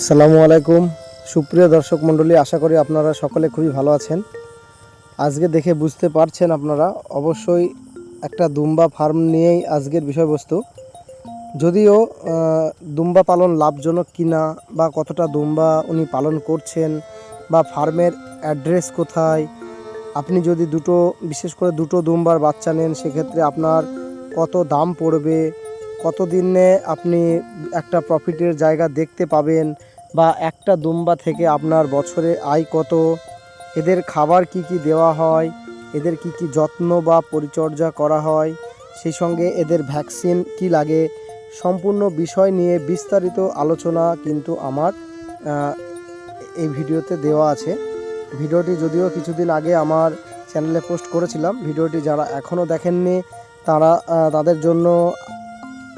আসসালামু আলাইকুম। সুপ্রিয় দর্শক মণ্ডলী, আশা করি আপনারা সকলে খুবই ভালো আছেন। আজকে দেখে বুঝতে পারছেন আপনারা, অবশ্যই একটা দুম্বা ফার্ম নিয়েই আজকের বিষয়বস্তু। যদিও দুম্বা পালন লাভজনক কিনা বা কতটা দুম্বা উনি পালন করছেন বা ফার্মের অ্যাড্রেস কোথায়, আপনি যদি দুটো, বিশেষ করে দুটো দুম্বার বাচ্চা নেন, সেক্ষেত্রে আপনার কত দাম পড়বে কত দিনে আপনি একটা প্রফিটের জায়গা দেখতে পাবেন বা একটা দুম্বা থেকে আপনার বছরে আয় কত? এদের খাবার কি কি দেওয়া হয়? এদের কি কি যত্ন বা পরিচর্যা করা হয়? সেই সঙ্গে এদের ভ্যাকসিন কি লাগে? সম্পূর্ণ বিষয় নিয়ে বিস্তারিত আলোচনা কিন্তু আমার এই ভিডিওতে দেওয়া আছে। ভিডিওটি যদিও কিছুদিন আগে আমার চ্যানেলে পোস্ট করেছিলাম, ভিডিওটি যারা এখনও দেখেননি, তারা তাদের জন্য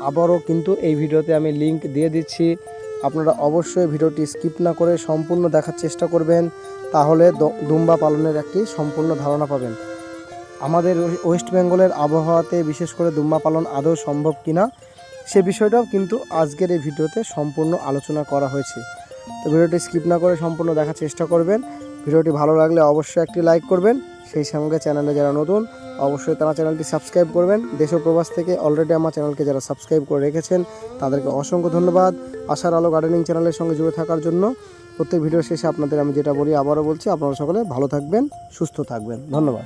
আবারও কিন্তু এই ভিডিওতে আমি লিংক দিয়ে দিচ্ছি। আপনারা অবশ্যই ভিডিওটি স্কিপ না করে সম্পূর্ণ দেখার চেষ্টা করবেন, তাহলে দুম্বা পালনের একটি সম্পূর্ণ ধারণা পাবেন। আমাদের ওয়ে- ওয়েস্ট বেঙ্গলের আবহাওয়াতে বিশেষ করে দুম্বা পালন আদৌ সম্ভব কিনা, সে বিষয়টাও কিন্তু আজকের এই ভিডিওতে সম্পূর্ণ আলোচনা করা হয়েছে। তো ভিডিওটি স্কিপ না করে সম্পূর্ণ দেখার চেষ্টা করবেন। ভিডিওটি ভালো লাগলে অবশ্যই একটি লাইক করবেন। সেই সঙ্গে চ্যানেলে যারা নতুন, অবশ্যই তারা চ্যানেলটি সাবস্ক্রাইব করবেন। দেশ প্রবাস থেকে অলরেডি আমার চ্যানেলকে যারা সাবস্ক্রাইব করে রেখেছেন, তাদেরকে অসংখ্য ধন্যবাদ। আশার আলো গার্ডেনিং চ্যানেলের সঙ্গে জুড়ে থাকার জন্য প্রত্যেক ভিডিও শেষে আপনাদের আমি যেটা বলি, আবারও বলছি, আপনারা সকলে ভালো থাকবেন, সুস্থ থাকবেন। ধন্যবাদ।